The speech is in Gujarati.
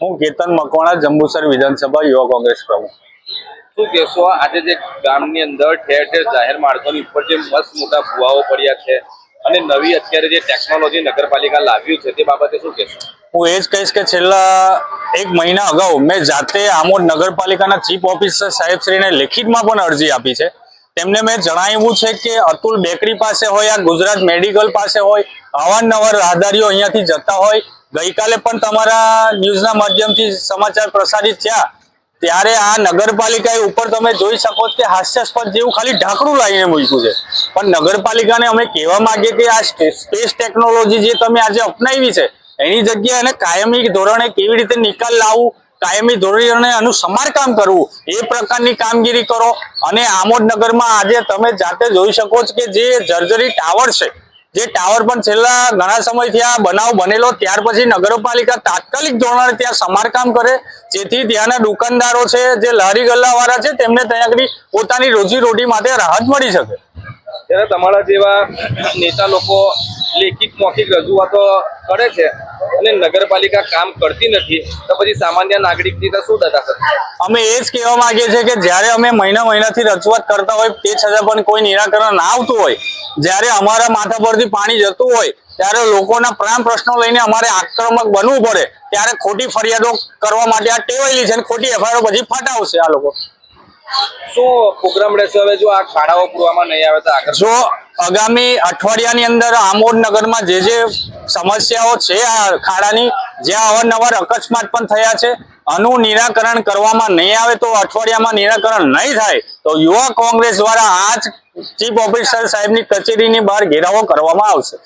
હું કેતન મકવાણા જંબુસર વિધાનસભા યુવા કોંગ્રેસ પ્રમુખ. શું કહેશો? આજે જે ગામની અંદર ઠેર ઠેર જાહેર માર્ગોની ઉપર જે મસ્ત મોટા ભુવાઓ પડ્યા છે અને નવી અત્યારે જે ટેકનોલોજી નગરપાલિકા લાવ્યું છે તે બાબતે શું કહેશો? હું એ જ કહીશ કે છેલ્લા એક મહિના અગાઉ મેં જાતે આમોદ નગરપાલિકાના ચીફ ઓફિસર સાહેબશ્રીને લેખિતમાં પણ અરજી આપી છે. તેમને મેં જણાવ્યું છે કે અતુલ બેકરી પાસે હોય, આ ગુજરાત મેડિકલ પાસે હોય, અવારનવાર રાહદારીઓ અહીંયાથી જતા હોય. ગઈકાલે પણ તમારા ન્યૂઝના માધ્યમથી સમાચાર પ્રસારિત થયા. ત્યારે આ નગરપાલિકાએ ઉપર તમે જોઈ શકો કે હાસ્યાસ્પદ જેવું ખાલી ઢાંકણું લાવીને મૂક્યું છે. પણ નગરપાલિકાને અમે કહેવા માંગીએ કે આ સ્પેસ ટેકનોલોજી જે તમે આજે અપનાવી છે, એની જગ્યાએ એને કાયમી ધોરણે કેવી રીતે નિકાલ લાવવું કાયમી ધોરણે આનું સમારકામ કરવું, એ પ્રકારની કામગીરી કરો. અને આમોદનગરમાં આજે તમે જાતે જોઈ શકો છો કે જે જર્જરી ટાવર છે, જે ટાવર પણ છેલ્લા ઘણા સમયથી આ બનાવ બનેલો, ત્યાર પછી નગરપાલિકા તાત્કાલિક ધોરણે ત્યાં સમારકામ કરે, જેથી ત્યાંના દુકાનદારો છે, જે લારી ગલ્લાવાળા છે, તેમને ત્યાં આગળ પોતાની રોજી રોટી માટે રાહત મળી શકે. ત્યારે તમારા જેવા નેતા લોકો લેખિત મૌખિક રજૂઆતો કરે છે અને નગરપાલિકા કામ કરતી નથી તો પછી સામાન્ય નાગરિકની તો શું દશા થશે અમે એ જ કહેવા માંગીએ છીએ કે જ્યારે અમે મહિના મહિનાથી રજૂઆત કરતા હોય તે છતાં પણ કોઈ નિરાકરણ ના આવતું હોય જ્યારે અમારા માથા પરથી પાણી જતું હોય ત્યારે લોકોના પ્રાણ પ્રશ્નો લઈને અમારે આક્રમક બનવું પડે ત્યારે ખોટી ફરિયાદો કરવા માટે આ ટેવાયેલી છે અને ખોટી એફઆઈઆર પછી ફટાવશે આ લોકો. શું પ્રોગ્રામ રહેશે? હવે જો આ ખાડાઓ પૂરવામાં નહીં આવે તો આગળ જો આગામી અઠવાડિયાની અંદર આમોદ નગરમાં જે જે સમસ્યાઓ છે આ ખાડાની જ્યાં અવારનવાર અકસ્માત પણ થયા છે. આનું નિરાકરણ કરવામાં નહીં આવે તો અઠવાડિયામાં નિરાકરણ નહીં થાય તો યુવા કોંગ્રેસ દ્વારા આ જ ચીફ ઓફિસર સાહેબની કચેરીની બહાર ઘેરાવો કરવામાં આવશે.